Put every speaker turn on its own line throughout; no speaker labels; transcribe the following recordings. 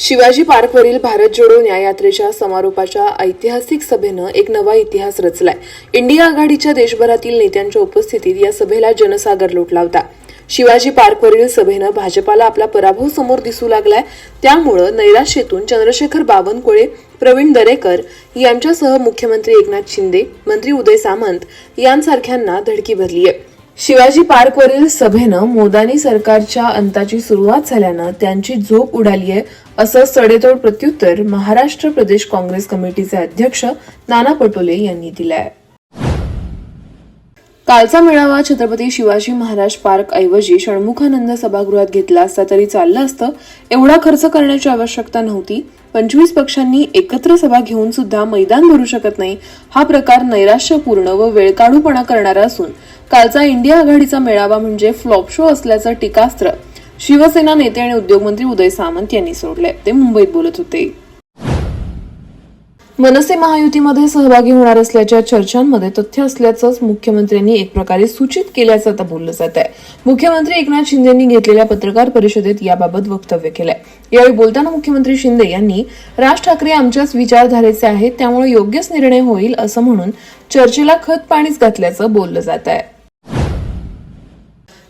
शिवाजी पार्कवरील भारत जोडो न्याययात्रेच्या समारोपाच्या ऐतिहासिक सभेनं एक नवा इतिहास रचलाय. इंडिया आघाडीच्या देशभरातील नेत्यांच्या उपस्थितीत या सभेला जनसागर लोटला होता. शिवाजी पार्कवरील सभेनं भाजपाला आपला पराभव समोर दिसू लागलाय. त्यामुळं नैराश्येतून चंद्रशेखर बावनकुळे प्रवीण दरेकर यांच्यासह मुख्यमंत्री एकनाथ शिंदे मंत्री उदय सामंत यांसारख्यांना धडकी भरली आहे शिवाजी पार्कवरील सभेनं मोदानी सरकारच्या अंताची सुरुवात झाल्यानं त्यांची झोप उडाली आहे असं सडेतोड प्रत्युत्तर महाराष्ट्र प्रदेश काँग्रेस कमिटीचे अध्यक्ष नाना पटोले यांनी दिलं आहे कालचा मेळावा छत्रपती शिवाजी महाराज पार्क ऐवजी षण्मुखानंद सभागृहात घेतला असता तरी चाललं असतं एवढा खर्च करण्याची आवश्यकता नव्हती. पंचवीस पक्षांनी एकत्र सभा घेऊन सुद्धा मैदान भरू शकत नाही हा प्रकार नैराश्यपूर्ण व वेळकाढूपणा करणारा असून कालचा इंडिया आघाडीचा मेळावा म्हणजे फ्लॉप शो असल्याचं टीकास्त्र शिवसेना नेते आणि उद्योगमंत्री उदय सामंत यांनी सोडले ते मुंबईत बोलत होते. मनसे महायुतीमध्ये सहभागी होणार असल्याच्या चर्चांमध्ये तथ्य असल्याचंच मुख्यमंत्र्यांनी एक प्रकारे सूचित केल्याचं आता बोललं जात आहे. मुख्यमंत्री एकनाथ शिंदेंनी घेतलेल्या पत्रकार परिषदेत याबाबत वक्तव्य केलंय. यावेळी बोलताना मुख्यमंत्री शिंदे यांनी राज ठाकरे आमच्याच विचारधारेचे आहेत त्यामुळे योग्यच निर्णय होईल असं म्हणून चर्चेला खत पाणीच घातल्याचं बोललं जात आहे.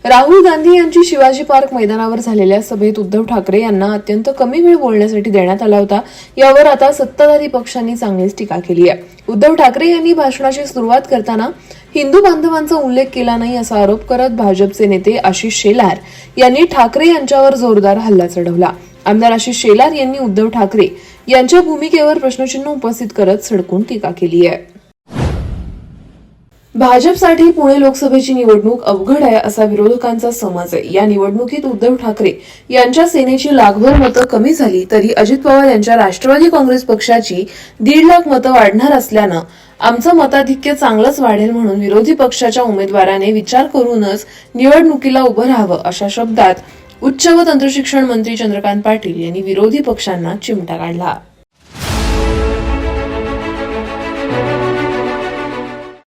राहुल गांधी यांची शिवाजी पार्क मैदानावर झालेल्या सभेत उद्धव ठाकरे यांना अत्यंत कमी वेळ बोलण्यासाठी देण्यात आला होता. यावर आता सत्ताधारी पक्षांनी चांगलीच टीका केली आहे. उद्धव ठाकरे यांनी भाषणाची सुरुवात करताना हिंदू बांधवांचा उल्लेख केला नाही असा आरोप करत भाजपचे नेते आशिष शेलार यांनी ठाकरे यांच्यावर जोरदार हल्ला चढवला. आमदार आशिष शेलार यांनी उद्धव ठाकरे यांच्या भूमिकेवर प्रश्नचिन्ह उपस्थित करत सडकून टीका केली आहे. भाजपसाठी पुणे लोकसभेची निवडणूक अवघड आहे असा विरोधकांचा समज आहे. या निवडणुकीत उद्धव ठाकरे यांच्या सेनेची लाखभर मतं कमी झाली तरी अजित पवार यांच्या राष्ट्रवादी काँग्रेस पक्षाची दीड लाख मतं वाढणार असल्यानं आमचं मताधिक्य चांगलंच वाढेल म्हणून विरोधी पक्षाच्या उमेदवाराने विचार करूनच निवडणुकीला उभं राहावं अशा शब्दात उच्च व तंत्रशिक्षण मंत्री चंद्रकांत पाटील यांनी विरोधी पक्षांना चिमटा काढला.